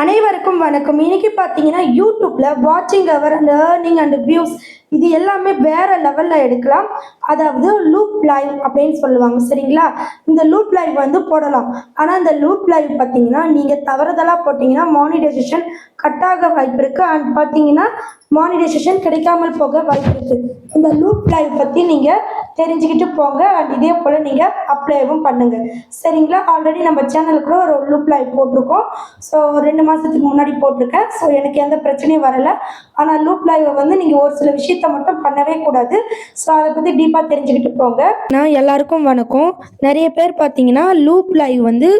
அனைவருக்கும் வணக்கம். இன்னைக்கு பார்த்தீங்கன்னா யூடியூப்ல வாட்சிங் hour and earning and views இது எல்லாமே வேற லெவல்ல எடுக்கலாம். அதாவது லூப் லைவ் அப்படின்னு சொல்லுவாங்க சரிங்களா? இந்த லூப் லைவ் வந்து போடலாம். ஆனால் இந்த லூப் லைவ் பார்த்தீங்கன்னா நீங்கள் தவறுதலாக போட்டிங்கன்னா மானிடைசேஷன் கட் ஆக வாய்ப்பு இருக்கு. அண்ட் பார்த்தீங்கன்னா மானிடைசேஷன் கிடைக்காமல் போக வாய்ப்பு இருக்கு. இந்த லூப் லைவ் பற்றி நீங்கள் தெரிஞ்சுக்கிட்டு போங்க. அண்ட் இதே போல் நீங்கள் அப்ளைவும் பண்ணுங்க. சரிங்களா? ஆல்ரெடி நம்ம சேனலுக்கு கூட ஒரு லூப் லைவ் போட்டிருக்கோம். ஸோ ரெண்டு மாதத்துக்கு முன்னாடி போட்டிருக்கேன். ஸோ எனக்கு எந்த பிரச்சனையும் வரலை. ஆனால் லூப் லைவை வந்து நீங்கள் ஒரு சில விஷயத்த மட்டும் பண்ணவே கூடாது. ஸோ அதை பற்றி டீப்பாக தெரிஞ்சுக்கிட்டு போங்க. நான் எல்லாருக்கும் வணக்கம். நிறைய பேர் பார்த்தீங்கன்னா லூப் லைவ் வந்து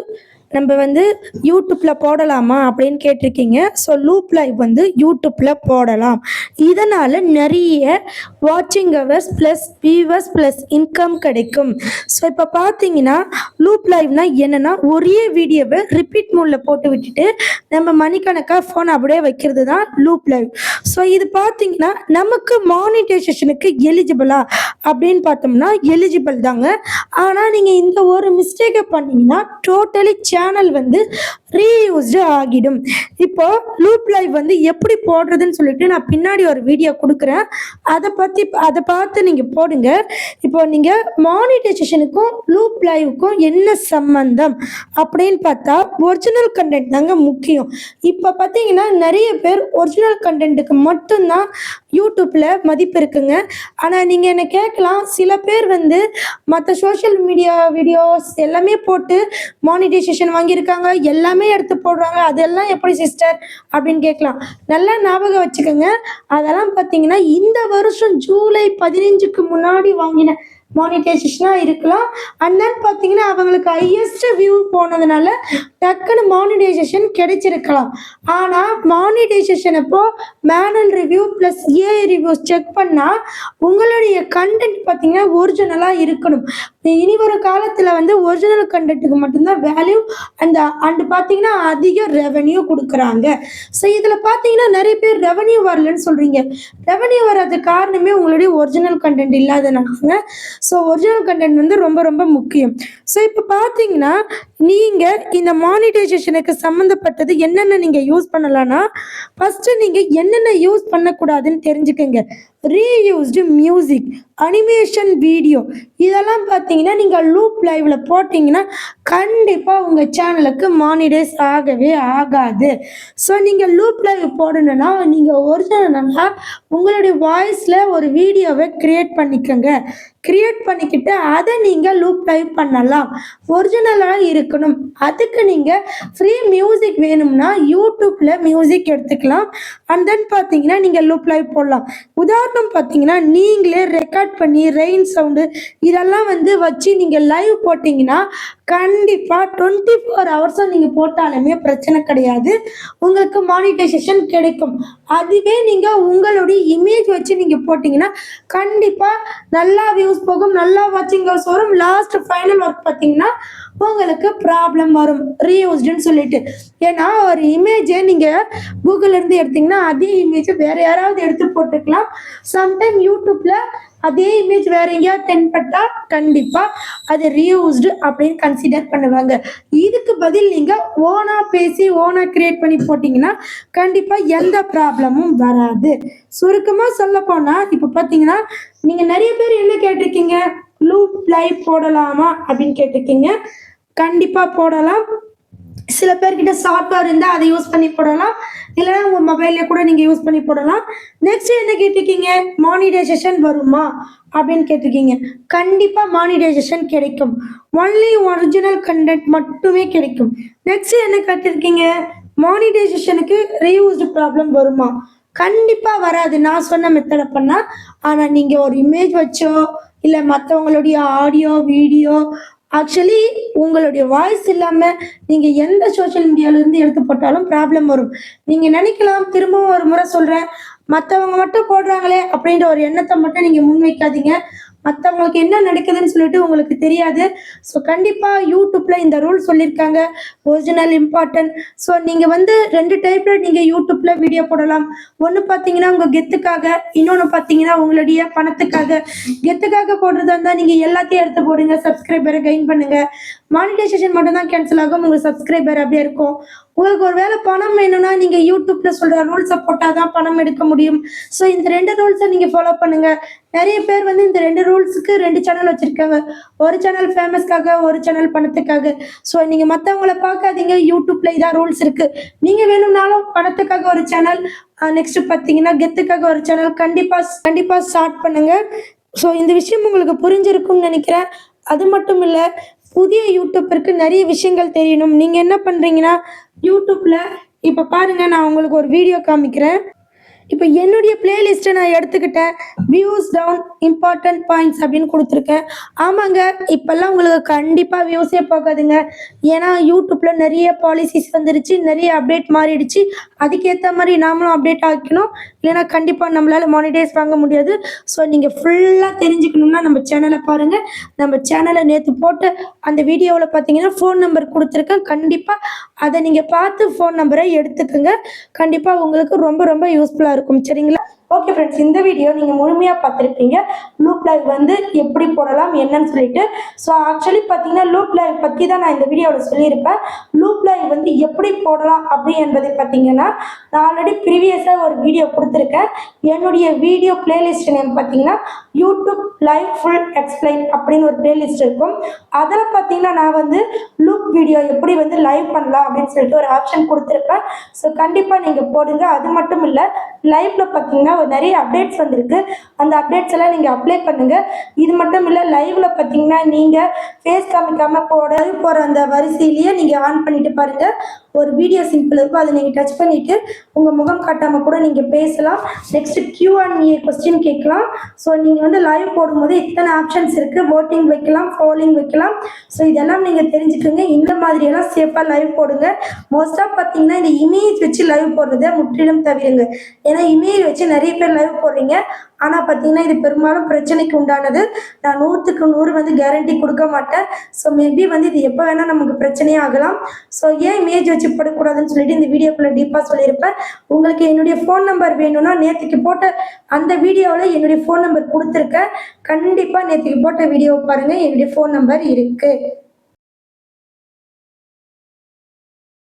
நம்ம வந்து யூடியூப்ல போடலாமா அப்படின்னு கேட்டிருக்கீங்க. ஸோ லூப் லைவ் வந்து யூடியூப்ல போடலாம். இதனால நிறைய வாட்சிங் hours plus viewers plus income கிடைக்கும். ஸோ இப்போ பார்த்தீங்கன்னா லூப் லைவ்னா என்னன்னா ஒரே வீடியோவை ரிப்பீட் மோடில் போட்டு விட்டுட்டு நம்ம மணிக்கணக்காக ஃபோன் அப்படியே வைக்கிறது தான் லூப் லைவ் ஸோ இது பார்த்தீங்கன்னா நமக்கு மானிட்டைசேஷனுக்கு எலிஜிபிளா அப்படின்னு பார்த்தோம்னா எலிஜிபிள் தாங்க. ஆனால் நீங்கள் இந்த ஒரு மிஸ்டேக்கை பண்ணீங்கன்னா டோட்டலி சேனல் வந்து ரீயூஸ்டு ஆகிடும். இப்போ லூப் லைவ் வந்து எப்படி போடுறதுன்னு சொல்லிட்டு நான் பின்னாடி ஒரு வீடியோ கொடுக்குறேன். அதை பற்றி அதை பார்த்து நீங்கள் போடுங்க. இப்போ நீங்கள் மானிட்டைசேஷனுக்கும் லூப் லைவுக்கும் என்ன சம்பந்தம் அப்படின்னு பார்த்தா ஒரிஜினல் கண்டென்ட் தாங்க முக்கியம். இப்போ பார்த்தீங்கன்னா நிறைய பேர் ஒரிஜினல் கண்டென்ட்டுக்கு மட்டும்தான் யூடியூப்பில் மதிப்பு இருக்குங்க. ஆனால் நீங்கள் என்ன கேட்கலாம் சில பேர் வந்து மற்ற சோஷியல் மீடியா வீடியோஸ் எல்லாமே போட்டு மானிட்டைசேஷன் வாங்கியிருக்காங்க எல்லாமே எடுத்து போடுறாங்க. அதெல்லாம் எப்படி சிஸ்டர் அப்படின்னு கேட்கலாம். நல்லா ஞாபகம் வச்சுக்கோங்க. அதெல்லாம் பார்த்தீங்கன்னா இந்த வருஷம் ஜூலை பதினஞ்சுக்கு முன்னாடி வாங்கின மானிட்டைசேஷனாக இருக்கலாம். அண்ட் தென் பார்த்தீங்கன்னா அவங்களுக்கு ஹையஸ்ட் வியூ போனதுனால டக்குன்னு மானிட்டைசேஷன் கிடைச்சிருக்கலாம். ஆனால் மானிட்டைசேஷன் அப்போ manual review plus AI reviews check பண்ணால் உங்களுடைய கண்டென்ட் பார்த்தீங்கன்னா ஒரிஜினலாக இருக்கணும். இனி வரும் காலத்தில் வந்து ஒரிஜினல் கண்டென்ட்டுக்கு மட்டும்தான் வேல்யூ அந்த அண்டு பார்த்தீங்கன்னா அதிக ரெவன்யூ கொடுக்குறாங்க. ஸோ இதில் பார்த்தீங்கன்னா நிறைய பேர் ரெவன்யூ வரலன்னு சொல்கிறீங்க ரெவன்யூ வராத காரணமே உங்களுடைய ஒரிஜினல் கண்டென்ட் இல்லாதனால. ஸோ ஒரிஜினல் கண்டென்ட் வந்து ரொம்ப ரொம்ப முக்கியம். ஸோ இப்போ பார்த்தீங்கன்னா நீங்கள் இந்த மானிட்டைசேஷனுக்கு சம்மந்தப்பட்டது என்னென்ன நீங்கள் யூஸ் பண்ணலாம்னா ஃபஸ்ட்டு நீங்கள் என்னென்ன யூஸ் பண்ணக்கூடாதுன்னு தெரிஞ்சுக்கோங்க. ரீயூஸ்டு மியூசிக் அனிமேஷன் வீடியோ இதெல்லாம் பார்த்தீங்கன்னா நீங்கள் லூப் லைவில் போட்டிங்கன்னா கண்டிப்பாக உங்கள் சேனலுக்கு மானிடைஸ் ஆகவே ஆகாது. ஸோ நீங்கள் லூப் லைவ் போடணும்னா நீங்கள் ஒரிஜினல்னா உங்களுடைய வாய்ஸில் ஒரு வீடியோவை க்ரியேட் பண்ணிக்கோங்க. க்ரியேட் பண்ணிக்கிட்டு அதை நீங்கள் லூப் லைவ் பண்ணலாம். ஒரிஜினலாக இருக்கணும். அதுக்கு நீங்கள் ஃப்ரீ மியூசிக் வேணும்னா யூடியூப்பில் மியூசிக் எடுத்துக்கலாம். அண்ட் தென் பார்த்தீங்கன்னா நீங்கள் லூப் லைவ் போடலாம். உதாரணம் பார்த்தீங்கன்னா நீங்களே ரெக்கார்ட் பண்ணி ரெயின் சவுண்டு இதெல்லாம் வந்து வச்சு நீங்கள் லைவ் போட்டிங்கன்னா கண்டிப்பாக டுவெண்ட்டி ஃபோர் ஹவர்ஸும் நீங்கள் போட்டாலுமே பிரச்சனை கிடையாது. உங்களுக்கு மானிட்டைசேஷன் கிடைக்கும். அதுவே நீங்கள் உங்களுடைய இமேஜ் வச்சு நீங்கள் போட்டீங்கன்னா கண்டிப்பாக நல்லா வியூஸ் போகும் நல்லா வாட்சிங் ஹவர்ஸ் வரும். லாஸ்ட் ஃபைனல் ஒர்க் பார்த்தீங்கன்னா உங்களுக்கு ப்ராப்ளம் வரும். ரீயூஸ்டுன்னு சொல்லிட்டு. ஏன்னா ஒரு இமேஜை நீங்கள் கூகுள்லேருந்து எடுத்தீங்கன்னா அதே இமேஜை வேற யாராவது எடுத்து போட்டுக்கலாம். சம்டைம் யூடியூப்பில் அதே இமேஜ் வேற எங்கேயாவது தென்பட்டா கண்டிப்பாக அது ரீயூஸ்டு அப்படின்னு கன்சிடர் பண்ணுவாங்க. இதுக்கு பதில் நீங்கள் ஓனாக பேசி ஓனாக கிரியேட் பண்ணி போட்டிங்கன்னா கண்டிப்பாக எந்த ப்ராப்ளமும் வராது. சுருக்கமாக சொல்ல போனால் இப்போ பார்த்தீங்கன்னா நீங்கள் நிறைய பேர் என்ன கேட்டிருக்கீங்க? லூப் லைவ் போடலாமா அப்படின்னு கேட்டிருக்கீங்க. கண்டிப்பாக போடலாம். சில பேர்கிட்ட சாஃப்ட்வேர் இருந்தால் அதை யூஸ் பண்ணி போடலாம். இல்லைன்னா உங்கள் மொபைல்ல கூட நீங்கள் யூஸ் பண்ணி போடலாம். நெக்ஸ்ட் என்ன கேட்டிருக்கீங்க? மானிடைசேஷன் வருமா? அப்படின்னு கேட்டிருக்கீங்க. கண்டிப்பாக மானிடைசேஷன் கிடைக்கும். ஒன்லி ஒரிஜினல் கண்டென்ட் மட்டுமே கிடைக்கும். நெக்ஸ்ட் என்ன கேட்டிருக்கீங்க? மானிடைசேஷனுக்கு ரீயூஸ்டு ப்ராப்ளம் வருமா? கண்டிப்பாக வராது. நான் சொன்ன மெத்தடை பண்ணால் ஆனால் நீங்கள் ஒரு இமேஜ் வச்சோ இல்லை மற்றவங்களுடைய ஆடியோ வீடியோ ஆக்சுவலி உங்களுடைய வாய்ஸ் இல்லாமல் நீங்கள் எந்த சோஷியல் மீடியாவிலேருந்து எடுத்து போட்டாலும் ப்ராப்ளம் வரும். நீங்கள் நினைக்கலாம் திரும்பவும் ஒரு முறை சொல்கிறேன் மற்றவங்க மட்டும் போடுறாங்களே அப்படின்ற ஒரு எண்ணத்தை மட்டும் நீங்கள் முன்வைக்காதீங்க. மற்றவங்களுக்கு என்ன நடக்குதுன்னு சொல்லிட்டு உங்களுக்கு தெரியாது. ஸோ கண்டிப்பாக யூடியூப்பில் இந்த ரூல் சொல்லியிருக்காங்க. ஒரிஜினல் இம்பார்ட்டன்ட் ஸோ நீங்கள் வந்து ரெண்டு டைப்பில் நீங்கள் யூடியூப்பில் வீடியோ போடலாம். ஒன்று பார்த்தீங்கன்னா உங்கள் கெத்துக்காக இன்னொன்று பார்த்தீங்கன்னா உங்களுடைய பணத்துக்காக. கெத்துக்காக போடுறதா இருந்தால் நீங்கள் எல்லாத்தையும் எடுத்து போடுங்க சப்ஸ்கிரைபரை கெயின் பண்ணுங்கள் மானிட்டைசேஷன் மட்டும்தான் கேன்சல் ஆகும் உங்கள் சப்ஸ்கிரைபர் அப்படியே இருக்கும். உங்களுக்கு ஒருவேளை பணம் வேணும்னா நீங்க யூடியூப்ல சொல்ற ரூல்ஸை போட்டாதான் பணம் எடுக்க முடியும். ஸோ இந்த ரெண்டு ரூல்ஸை நீங்க ஃபாலோ பண்ணுங்க. நிறைய பேர் வந்து இந்த ரெண்டு ரூல்ஸுக்கு ரெண்டு சேனல் வச்சிருக்காங்க. ஒரு சேனல் ஃபேமஸ்க்காக ஒரு சேனல் பணத்துக்காக. ஸோ நீங்க மற்றவங்கள பார்க்காதீங்க. யூடியூப்ல இதான் ரூல்ஸ் இருக்கு. நீங்க வேணும்னாலும் பணத்துக்காக ஒரு சேனல் நெக்ஸ்ட் பார்த்தீங்கன்னா கெத்துக்காக ஒரு சேனல் கண்டிப்பா கண்டிப்பா ஸ்டார்ட் பண்ணுங்க. ஸோ இந்த விஷயம் உங்களுக்கு புரிஞ்சிருக்கும்னு நினைக்கிறேன். அது மட்டும் இல்லை புதிய யூடியூப்பருக்கு நிறைய விஷயங்கள் தெரியணும். நீங்கள் என்ன பண்ணுறீங்கன்னா யூடியூப்பில் இப்போ பாருங்கள் நான் உங்களுக்கு ஒரு வீடியோ காமிக்கிறேன். இப்போ என்னுடைய பிளேலிஸ்ட்டை நான் எடுத்துக்கிட்டேன். வியூஸ் டவுன் இம்பார்ட்டன்ட் பாயிண்ட்ஸ் அப்படின்னு கொடுத்துருக்கேன். ஆமாங்க இப்போல்லாம் உங்களுக்கு கண்டிப்பாக வியூஸே போகாதுங்க. ஏன்னா யூடியூப்பில் நிறைய பாலிசிஸ் வந்துருச்சு நிறைய அப்டேட் மாறிடுச்சு. அதுக்கேற்ற மாதிரி நாமளும் அப்டேட் ஆக்கணும் இல்லைனா கண்டிப்பாக நம்மளால் மானிடைஸ் வாங்க முடியாது. ஸோ நீங்கள் ஃபுல்லாக தெரிஞ்சுக்கணும்னா நம்ம சேனலை பாருங்கள் நம்ம சேனலை நேற்று போட்டு அந்த வீடியோவில் பார்த்தீங்கன்னா ஃபோன் நம்பர் கொடுத்துருக்கேன். கண்டிப்பாக அதை நீங்கள் பார்த்து ஃபோன் நம்பரை எடுத்துக்கோங்க. கண்டிப்பாக உங்களுக்கு ரொம்ப ரொம்ப யூஸ்ஃபுல்லாக இருக்கும். சரிங்களா? ஓகே ஃப்ரெண்ட்ஸ் இந்த வீடியோ நீங்கள் முழுமையாக பார்த்துருப்பீங்க. லூப் லைவ் வந்து எப்படி போடலாம் என்னன்னு சொல்லிட்டு. ஸோ ஆக்சுவலி பார்த்தீங்கன்னா லூப் லைவ் பற்றி தான் நான் இந்த வீடியோவில் சொல்லியிருப்பேன். லூப் லைவ் வந்து எப்படி போடலாம் அப்படி என்பதை பார்த்தீங்கன்னா நான் ஆல்ரெடி ப்ரீவியஸாக ஒரு வீடியோ கொடுத்துருக்கேன். என்னுடைய வீடியோ பிளேலிஸ்ட் நேம் பார்த்தீங்கன்னா யூடியூப் லைவ் ஃபுல் எக்ஸ்பிளைன் அப்படின்னு ஒரு பிளேலிஸ்ட் இருக்கும். அதில் பார்த்தீங்கன்னா நான் வந்து லூப் வீடியோ எப்படி வந்து லைவ் பண்ணலாம் அப்படின்னு சொல்லிட்டு ஒரு ஆப்ஷன் கொடுத்துருப்பேன். ஸோ கண்டிப்பாக நீங்கள் போடுங்க. அது மட்டும் இல்லை லைவ்ல பார்த்தீங்கன்னா நிறைய அப்டேட்ஸ் வந்திருக்கு. அந்த அப்டேட்ஸ் எல்லாம் நீங்கள் அப்ளை பண்ணுங்க. இது மட்டும் இல்லை லைவ்ல பார்த்தீங்கன்னா நீங்கள் ஃபேஸ் காமிக்காம போட போகிற அந்த வரிசையிலேயே நீங்கள் ஆன் பண்ணிட்டு பாருங்க. ஒரு வீடியோ சிம்பிள் இருக்கும். அதை நீங்கள் டச் பண்ணிட்டு உங்கள் முகம் காட்டாமல் கூட நீங்கள் பேசலாம். Next Q and A question கேட்கலாம். ஸோ நீங்கள் வந்து லைவ் போடும்போது இத்தனை ஆப்ஷன்ஸ் இருக்குது ஓட்டிங் வைக்கலாம் ஃபாலோயிங் வைக்கலாம். ஸோ இதெல்லாம் நீங்கள் தெரிஞ்சுக்கோங்க. இந்த மாதிரியெல்லாம் சேஃபாக லைவ் போடுங்க. மோஸ்ட்டாக பார்த்தீங்கன்னா இந்த இமேஜ் வச்சு லைவ் போடுறத முற்றிலும் தவிருங்க. ஏன்னா இமேஜ் வச்சு நிறைய பேர் லைவ் போடுறீங்க. ஆனால் பார்த்தீங்கன்னா இது பெரும்பாலும் பிரச்சனைக்கு உண்டானது. நான் நூற்றுக்கு நூறு வந்து கேரண்டி கொடுக்க மாட்டேன். ஸோ மேபி வந்து இது எப்போ வேணால் நமக்கு பிரச்சனையே ஆகலாம். ஸோ ஏன் இமேஜ் வச்சு போடக்கூடாதுன்னு சொல்லிட்டு இந்த வீடியோக்குள்ளே டீப்பாக சொல்லியிருப்பேன். உங்களுக்கு என்னுடைய ஃபோன் நம்பர் வேணும்னா நேற்றுக்கு போட்ட அந்த வீடியோவில் என்னுடைய ஃபோன் நம்பர் கொடுத்துருக்கேன். கண்டிப்பாக நேற்றுக்கு போட்ட வீடியோவை பாருங்கள் என்னுடைய ஃபோன் நம்பர் இருக்குது